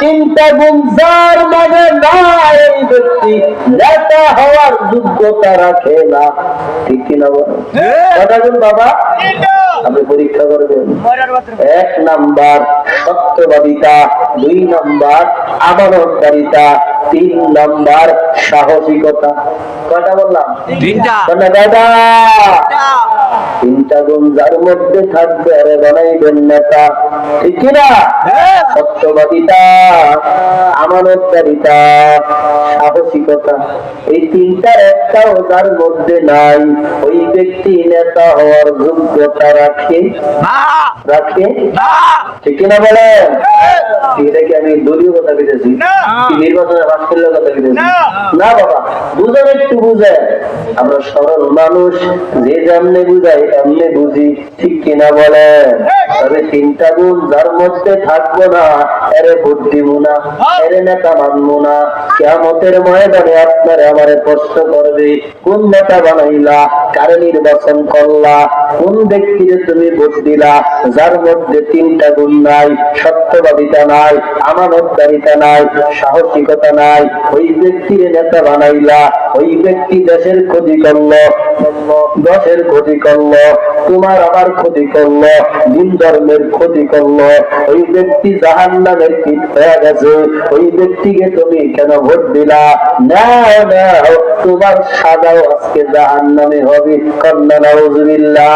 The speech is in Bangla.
তিনটা গুণ যার মানে না এই ব্যক্তি নেতা হওয়ার যোগ্যতা রাখে না। ঠিক কিনা বলো? গুণ বাবা? আপনি পরীক্ষা করবেন। এক নাম্বার সত্যবাদিতা দুই নাম্বার আমানতকারিতা তিন নাম্বার সাহসিকতা। কটা বললাম? তিনটা। দাদা তিনটা গুণ যার মধ্যে থাকবে আরে বানাইবেন নেতা। ঠিক কিনা সত্যবাদিতা আমানতকারিতা সাহসিকতা এই তিনটার একটাও যার মধ্যে নাই। ওই ব্যক্তি নেতা হওয়ার যোগ্যতা রাখে। রাখে। ঠিক কিনা বলেন? কি আমি দলীয় কথা বলতেছি নির্বাচনে নির্বাচনের করলে কথা বলেছি না। বাবা বুঝেন একটু বুঝে আমরা সরল মানুষ যে যেমনে বুঝাই এমনি বুঝি ঠিক কিনা বলেন? তবে তিনটা গুণ যার মধ্যে থাকব না এরে ভোট দিব না এরে নেতা মানবো না কেমতের ময়দানে আপনারে আমারে প্রশ্ন করবে। কোন নেতা বানাইলা কারে নির্বাচন করলা কোন ব্যক্তিরে তুমি ভোট দিলা যার মধ্যে তিনটা গুণ নাই সত্যবাদিতা নাই আমানতকারিতা নাই সাহসিকতা নাই ওই ব্যক্তিরে নেতা বানাইলা ওই ব্যক্তি দেশের ক্ষতি করল, দশের ক্ষতি করল, তোমার আবার ক্ষতি করল, দিন ধর্মের ক্ষতি করল। ওই ব্যক্তি জাহান নামের কীট হয়ে গেছে, ওই ব্যক্তিকে তুমি কেন ভোট দিলা? না না, তোমার সাদাও আজকে জাহান নামে হবে, কন্যা নাউজুবিল্লাহ।